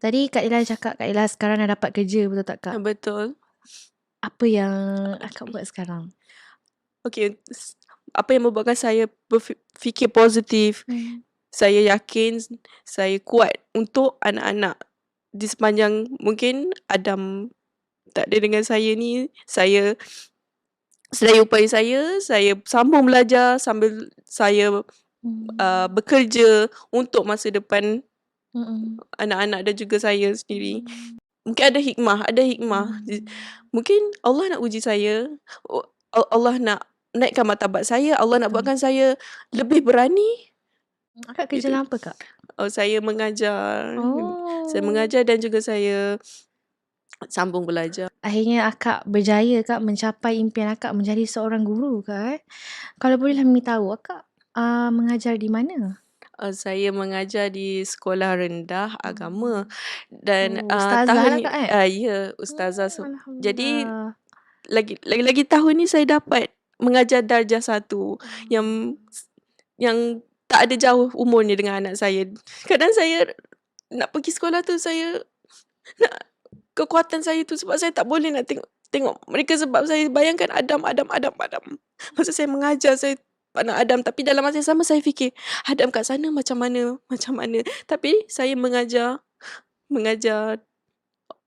Tadi Kak Ella cakap Kak Ella sekarang dah dapat kerja betul tak Kak? Betul. Apa yang Akak buat sekarang? Okey, s apa yang membuatkan saya berfikir positif, Hmm. saya yakin saya kuat untuk anak-anak di sepanjang mungkin Adam tak ada dengan saya ni, saya sedaya upaya saya, saya sambung belajar sambil saya, uh, Hmm. bekerja untuk masa depan Anak-anak dan juga saya sendiri. Mungkin ada hikmah ada hikmah. Mungkin Allah nak uji saya, Allah nak naikkan martabat saya, Allah nak buatkan saya lebih berani. Akak kerja dalam apa Kak? Oh, saya mengajar. Saya Oh. mengajar dan juga saya sambung belajar. Akhirnya Akak berjaya Kak mencapai impian Akak menjadi seorang guru Kak eh. Kalau bolehlah Mimi tahu Akak, uh, mengajar di mana? Uh, saya mengajar di sekolah rendah agama Hmm. dan, Oh, uh, ustazah tahun lah ni Kak eh? uh, ya, ustazah. So jadi Alhamdulillah. lagi lagi-lagi tahun ni saya dapat mengajar darjah 1 yang yang tak ada jauh umurnya dengan anak saya. Kadang saya nak pergi sekolah tu saya nak kekuatan saya tu sebab saya tak boleh nak tengok tengok mereka sebab saya bayangkan Adam Adam Adam Adam. Masa saya mengajar saya pandang Adam tapi dalam masa yang sama saya fikir Adam kat sana macam mana macam mana. Tapi saya mengajar mengajar,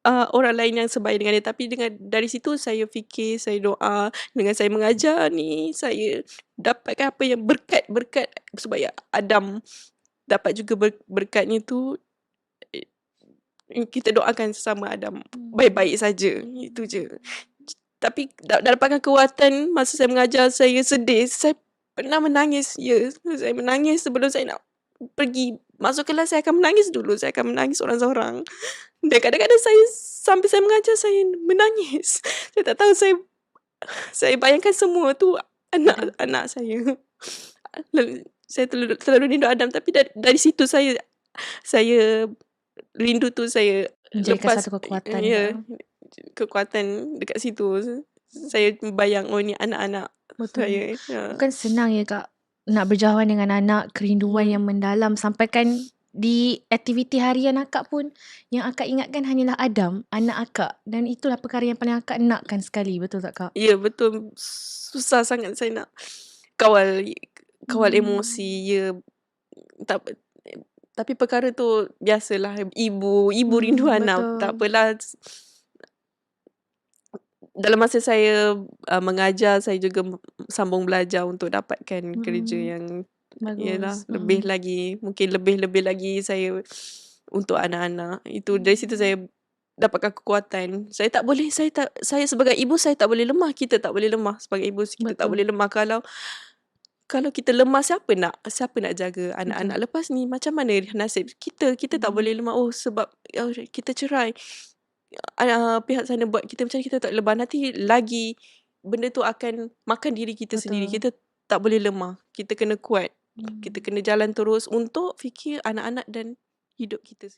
uh, orang lain yang sebaya dengan dia tapi dengan dari situ saya fikir, saya doa dengan saya mengajar ni saya dapatkan apa yang berkat-berkat supaya Adam dapat juga ber berkatnya tu e kita doakan sesama Adam Hmm. baik-baik saja, itu je. Tapi dapatkan kekuatan masa saya mengajar saya sedih, saya pernah menangis, ya, saya menangis sebelum saya nak pergi masuk kelas saya akan menangis dulu, saya akan menangis seorang-seorang. Dan kadang-kadang saya sambil saya mengajar saya menangis. Saya tak tahu saya saya bayangkan semua tu Adam. anak-anak saya. Lalu saya terlalu terlalu rindu Adam tapi dari dari situ saya saya rindu tu saya Menjadikan lepas satu kekuatan ya, Kak. kekuatan dekat situ. Saya bayang, oh ni anak-anak Betul. saya. Ya. Bukan senang ya Kak nak berjauhan dengan anak, kerinduan Hmm. yang mendalam sampaikan di aktiviti harian Akak pun yang Akak ingatkan hanyalah Adam, anak Akak dan itulah perkara yang paling Akak nakkan sekali, betul tak Kak? Ya, betul. Susah sangat saya nak kawal kawal Hmm. emosi, ya. Tak tapi perkara tu biasalah ibu, ibu rindu Hmm, anak. Tak betul. apalah. Dalam masa saya, uh, mengajar, saya juga sambung belajar untuk dapatkan kerja Hmm. yang yalah Bagus. lebih Hmm. lagi, mungkin lebih-lebih lagi saya untuk anak-anak. Itu dari situ saya dapatkan kekuatan. Saya tak boleh, saya tak saya sebagai ibu saya tak boleh lemah, kita tak boleh lemah sebagai ibu, kita tak Betul. boleh lemah kalau kalau kita lemah siapa nak siapa nak jaga anak-anak lepas ni macam mana nasib kita, kita tak Hmm. boleh lemah, oh sebab oh kita cerai. Uh, pihak sana buat kita macam kita tak lemah, nanti lagi benda tu akan makan diri kita sendiri. Betul. Kita tak boleh lemah, kita kena kuat. Kita Hmm. kena jalan terus untuk fikir anak-anak dan hidup kita.